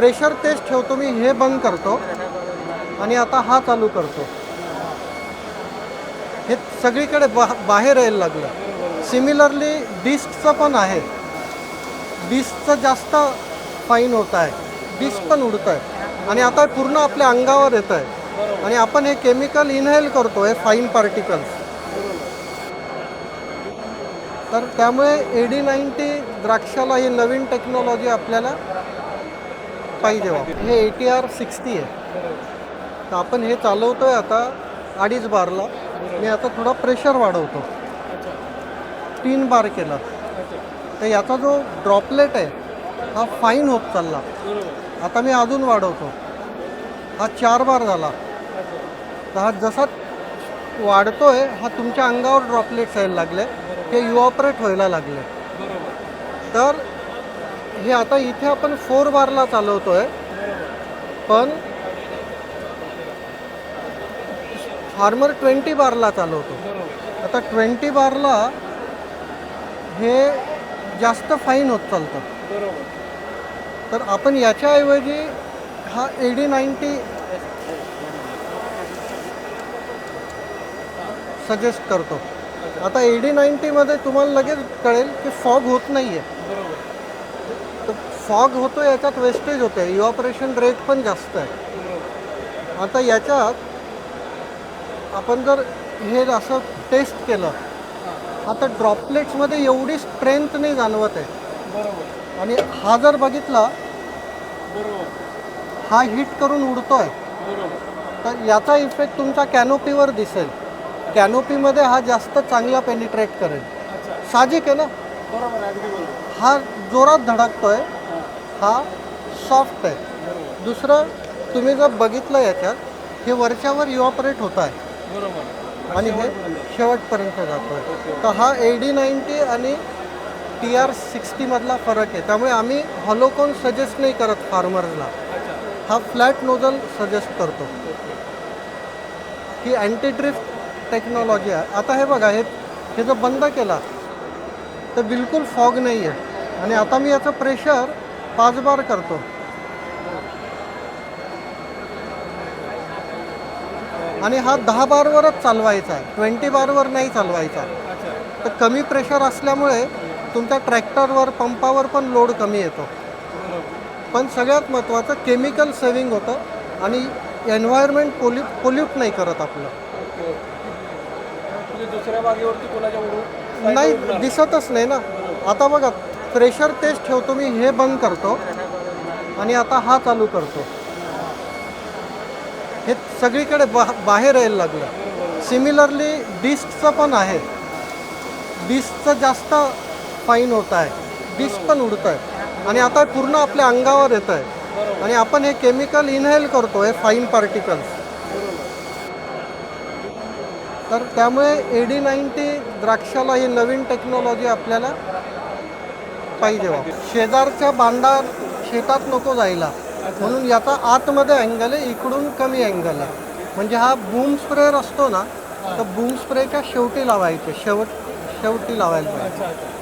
Pressure taste ठेवतो मी हे बंद करतो. आणि आता हा चालू करतो. हे सगळीकडे बा बाहेर यायला लागलं. सिमिलरली डिस्कचं पण आहे. डिस्कचं जास्त फाईन होत आहे. डिस्क पण उडत आहे आणि आता पूर्ण आपल्या अंगावर येत आहे आणि आपण हे केमिकल इनहेल करतो हे फाईन पार्टिकल्स तर त्यामुळे ए डी नाईन्टी द्राक्षाला ही नवीन टेक्नॉलॉजी आपल्याला पाहिजे बा. हे ए टी आर सिक्स्टी आहे. तर आपण हे चालवतो आहे आता अडीच बारला. मी आता थोडा प्रेशर वाढवतो. तीन बार केला. तर याचा जो ड्रॉपलेट आहे हा फाईन होत चालला. आता मी अजून वाढवतो. हा चार बार झाला. तर हा जसा वाढतो आहे हा तुमच्या अंगावर ड्रॉपलेट्स यायला लागले. हे युऑपरेट व्हायला लागले. तर हे आता इथे आपण फोर बारला चालवतोय. पण फार्मर ट्वेंटी बारला चालवतो. आता ट्वेंटी बारला हे जास्त फाईन होत चालतं. तर आपण याच्याऐवजी हा एडी नाईन्टी सजेस्ट करतो. आता एडी नाईन्टीमध्ये तुम्हाला लगेच कळेल की फॉग होत नाही आहे फॉग होतो याच्यात वेस्टेज होते इव्हॉपरेशन रेट पण जास्त आहे. आता याच्यात आपण जर हे असं टेस्ट केलं आता ड्रॉपलेट्समध्ये एवढी स्ट्रेंथ नाही जाणवत आहे. आणि हा जर बघितला हा हिट करून उडतोय. तर याचा इफेक्ट तुमच्या कॅनोपीवर दिसेल. कॅनोपीमध्ये हा जास्त चांगला पेनिट्रेट करेल. साहजिक आहे ना? हा जोरात धडकतोय. हा सॉफ्ट आहे. दुसरं तुम्ही जर बघितलं याच्यात हे वरच्यावर इव्हॉपरेट होत आहे. आणि हे शेवटपर्यंत जातोय. तर हा ए डी नाईन्टी आणि टी आर सिक्स्टीमधला फरक आहे. त्यामुळे आम्ही हॉलोकोन सजेस्ट नाही करत फार्मर्सला हा फ्लॅट नोजल सजेस्ट करतो. ही अँटी ड्रिफ्ट टेक्नॉलॉजी आहे. आता हे बघा हे हे जर बंद केला तर बिलकुल फॉग नाही आहे आणि आता मी याचं प्रेशर पाच बार करतो. आणि हा दहा बारवरच चालवायचा आहे. ट्वेंटी बारवर नाही चालवायचा. तर कमी प्रेशर असल्यामुळे तुमच्या ट्रॅक्टरवर पंपावर पण लोड कमी येतो. पण सगळ्यात महत्त्वाचं केमिकल सेविंग होतं आणि एन्व्हायरमेंट पोल्यू पोल्यूट नाही करत आपलं. म्हणजे दुसऱ्या बागेवरती कोणाच्या नाही दिसतच नाही ना. आता बघा प्रेशर टेस्ट ठेवतो मी हे बंद करतो. आणि आता हा चालू करतो. हे सगळीकडे बा बाहेर यायला लागलं. सिमिलरली डिस्कचं पण आहे. डिस्कचं जास्त फाईन होत आहे. डिस्क पण उडत आहे आणि आता पूर्ण आपल्या अंगावर येत आहे आणि आपण हे केमिकल इनहेल करतो हे फाईन पार्टिकल्स तर त्यामुळे ए डी नाईन्टी द्राक्षाला ही नवीन टेक्नॉलॉजी आपल्याला पाहिजे बा. शेजारच्या बांधा शेतात नको जायला. म्हणून याचा आतमध्ये अँगल आहे इकडून कमी अँगल आहे. म्हणजे हा बूम स्प्रेअर असतो ना तर बूम स्प्रेच्या शेवटी लावायचे. शेवट शेवटी लावायला पाहिजे.